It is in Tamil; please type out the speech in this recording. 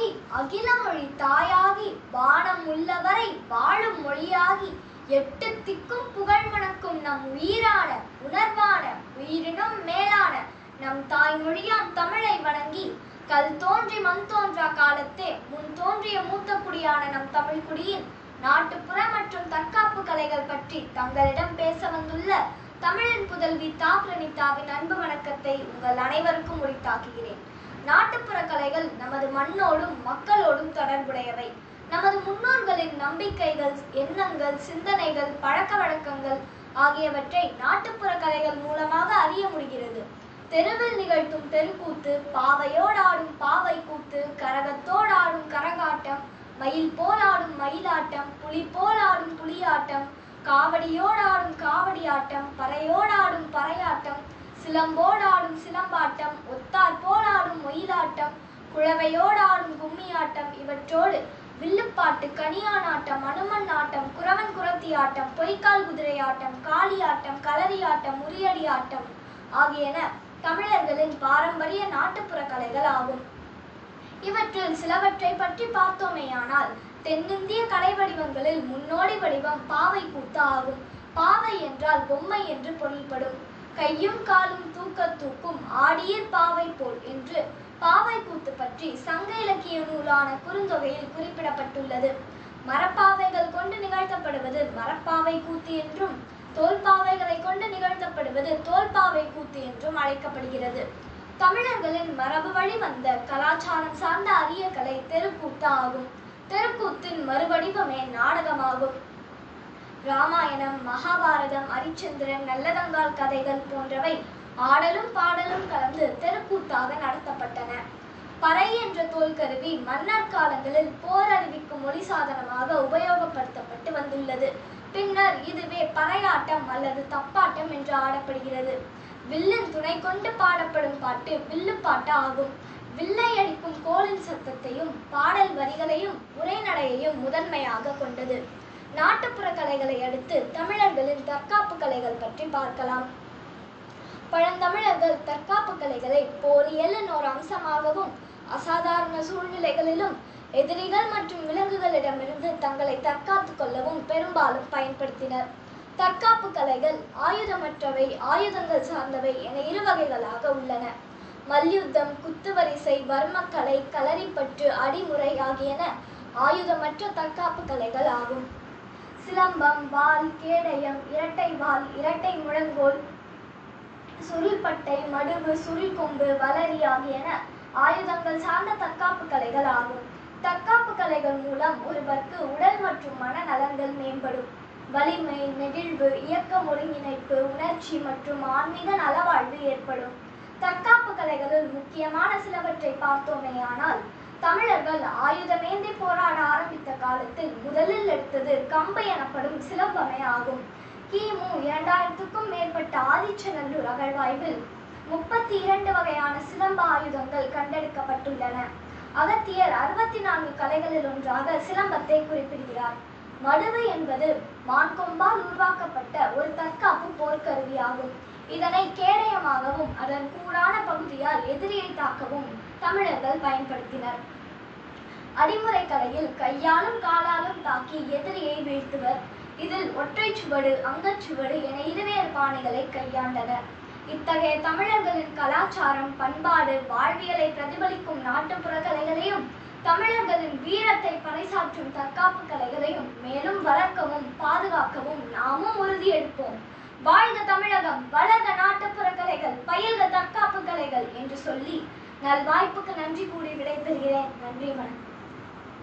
மொழியாகி அகில மொழி தாயாகி வானம் உள்ளவரை வாழும் மொழியாகி எட்டு திக்கும் புகழ் மணக்கும் நம் உயிரான உணர்வான உயிரினும் மேலான நம் தாய்மொழியாம் தமிழை வணங்கி கல் தோன்றி மண் தோன்றா காலத்தே முன் தோன்றிய மூத்த குடியான நம் தமிழ் குடியின் நாட்டுப்புற மற்றும் தற்காப்பு கலைகள் பற்றி தங்களிடம் பேச வந்துள்ள தமிழின் புதல்வி தா. பிரணிதாவின் அன்பு வணக்கத்தை உங்கள் அனைவருக்கும் உரித்தாக்குகிறேன். நாட்டுப்புற கலைகள் நமது மண்ணோடும் மக்களோடும் தொடர்புடையவை. நமது முன்னோர்களின் நம்பிக்கைகள் எண்ணங்கள் சிந்தனைகள் பழக்க வழக்கங்கள் ஆகியவற்றை நாட்டுப்புற கலைகள் மூலமாக அறிய முடிகிறது. தெருவில் நிகழ்த்தும் தெருக்கூத்து பாவையோடாடும் பாவை கூத்து கரகத்தோடாடும் கரகாட்டம் மயில் போலாடும் மயிலாட்டம் புலி போலாடும் புலியாட்டம் காவடியோடாடும் காவடியாட்டம் பறையோடாடும் பறையாட்டம் சிலம்போடாடும் சிலம்பாட்டம் ஒத்தார் போலாடும் ஒயிலாட்டம் குழவையோடாடும் கும்மியாட்டம் இவற்றோடு வில்லுப்பாட்டு கனியானாட்டம் அனுமன் ஆட்டம் குறவன் குரத்தி ஆட்டம் பொய்க்கால் குதிரை ஆட்டம் காளியாட்டம் களரியாட்டம் உரியடி ஆட்டம் ஆகியன தமிழர்களின் பாரம்பரிய நாட்டுப்புற கலைகள் ஆகும். இவற்றில் சிலவற்றை பற்றி பார்த்தோமேயானால் தென்னிந்திய கலை வடிவங்களில் முன்னோடி வடிவம் பாவை கூத்து ஆகும். பாவை என்றால் பொம்மை என்று பொருள்படும். கையும் காலும் தூக்க தூக்கும் ஆடியர் பாவை போல் என்று பாவை கூத்து பற்றி சங்க இலக்கிய நூலான குறுந்தொகையில் குறிப்பிடப்பட்டுள்ளது. மரப்பாவைகள் கொண்டு நிகழ்த்தப்படுவது மரப்பாவை கூத்து என்றும் தோல்பாவைகளை கொண்டு நிகழ்த்தப்படுவது தோல்பாவை கூத்து என்றும் அழைக்கப்படுகிறது. தமிழர்களின் மரபு வழி வந்த கலாச்சாரம் சார்ந்த அரிய கலை தெருக்கூத்து ஆகும். தெருக்கூத்தின் மறுவடிவமே நாடகமாகும். ராமாயணம் மகாபாரதம் அரிச்சந்திரன் நல்லதங்கால் கதைகள் போன்றவை ஆடலும் பாடலும் கலந்து தெருக்கூத்தாக நடத்தப்பட்டன. பறை என்ற தோல் கருவி மன்னர் காலங்களில் போர் அறிவிக்கும் ஒளி சாதனமாக உபயோகப்படுத்தப்பட்டு வந்துள்ளது. பின்னர் இதுவே பறையாட்டம் அல்லது தப்பாட்டம் என்று ஆடப்படுகிறது. வில்லின் துணை கொண்டு பாடப்படும் பாட்டு வில்லுப்பாட்டு ஆகும். வில்லை அடிக்கும் கோலின் சத்தத்தையும் பாடல் வரிகளையும் உரைநடையையும் முதன்மையாக கொண்டது. நாட்டுப்புற கலைகளை அடுத்து தமிழர்களின் தற்காப்பு கலைகள் பற்றி பார்க்கலாம். பழந்தமிழர்கள் தற்காப்பு கலைகளை போரியலின் ஒரு அம்சமாகவும் அசாதாரண சூழ்நிலைகளிலும் எதிரிகள் மற்றும் விலங்குகளிடமிருந்து தங்களை தற்காத்து கொள்ளவும் பெரும்பாலும் பயன்படுத்தினர். தற்காப்பு கலைகள் ஆயுதமற்றவை ஆயுதங்கள் சார்ந்தவை என இரு வகைகளாக உள்ளன. மல்யுத்தம் குத்துவரிசை வர்மக்கலை களரிப்பற்று அடிமுறை ஆகியன ஆயுதமற்ற தற்காப்பு கலைகள் ஆகும். சிலம்பம் வாள் கேடயம் இரட்டை வாள் இரட்டை முழங்கோல் சுருள்பட்டை மடுவு சுருள்கொம்பு வளரி ஆகியன ஆயுதங்கள் சார்ந்த தற்காப்பு கலைகள் ஆகும். தற்காப்பு கலைகள் மூலம் ஒருவருக்கு உடல் மற்றும் மன நலன்கள் மேம்படும். வலிமை நெகிழ்வு இயக்க ஒருங்கிணைப்பு உணர்ச்சி மற்றும் ஆன்மீக நலவாழ்வு ஏற்படும். தற்காப்பு கலைகளில் முக்கியமான சிலவற்றை பார்த்தோமேயானால் தமிழர்கள் ஆயுதமேந்தி போராட ஆரம்பித்த காலத்தில் முதலில் எடுத்தது கம்பை எனப்படும் சிலம்பமே ஆகும். கிமு இரண்டாயிரத்துக்கும் மேற்பட்ட ஆதிச்சநல்லூர் அகழ்வாய்வில் முப்பத்தி இரண்டு வகையான சிலம்ப ஆயுதங்கள் கண்டெடுக்கப்பட்டுள்ளன. அகத்தியர் அறுபத்தி நான்கு கலைகளில் ஒன்றாக சிலம்பத்தை குறிப்பிடுகிறார். மடுவு என்பது மான்கொம்பால் உருவாக்கப்பட்ட ஒரு தற்காப்பு போர்க்கருவியாகும் இதனை கேடயமாகவும் அதன் கூடான பகுதியால் எதிரியை தாக்கவும் தமிழர்கள் பயன்படுத்தினர். அடிமுறை கலையில் கையாலும் காலாலும் தாக்கி எதிரியை வீழ்த்துவர். இதில் ஒற்றை சுவடு அங்கச்சுவடு என இருவேறு பாணிகளை கையாண்டனர். இத்தகைய தமிழர்களின் கலாச்சாரம் பண்பாடு வாழ்வியலை பிரதிபலிக்கும் நாட்டுப்புற கலைகளையும் தமிழர்களின் வீரத்தை பறைசாற்றும் தற்காப்பு கலைகளையும் மேலும் வளர்க்கவும் பாதுகாக்கவும் நாமும் உறுதியெடுப்போம். வாழ்க தமிழகம் வளர்க நாட்டுப்புற கலைகள் பயில்க தற்காப்பு கலைகள் என்று சொல்லி நல்வாய்ப்புக்கு நன்றி கூறி விடைபெறுகிறேன். நன்றி வணக்கம்.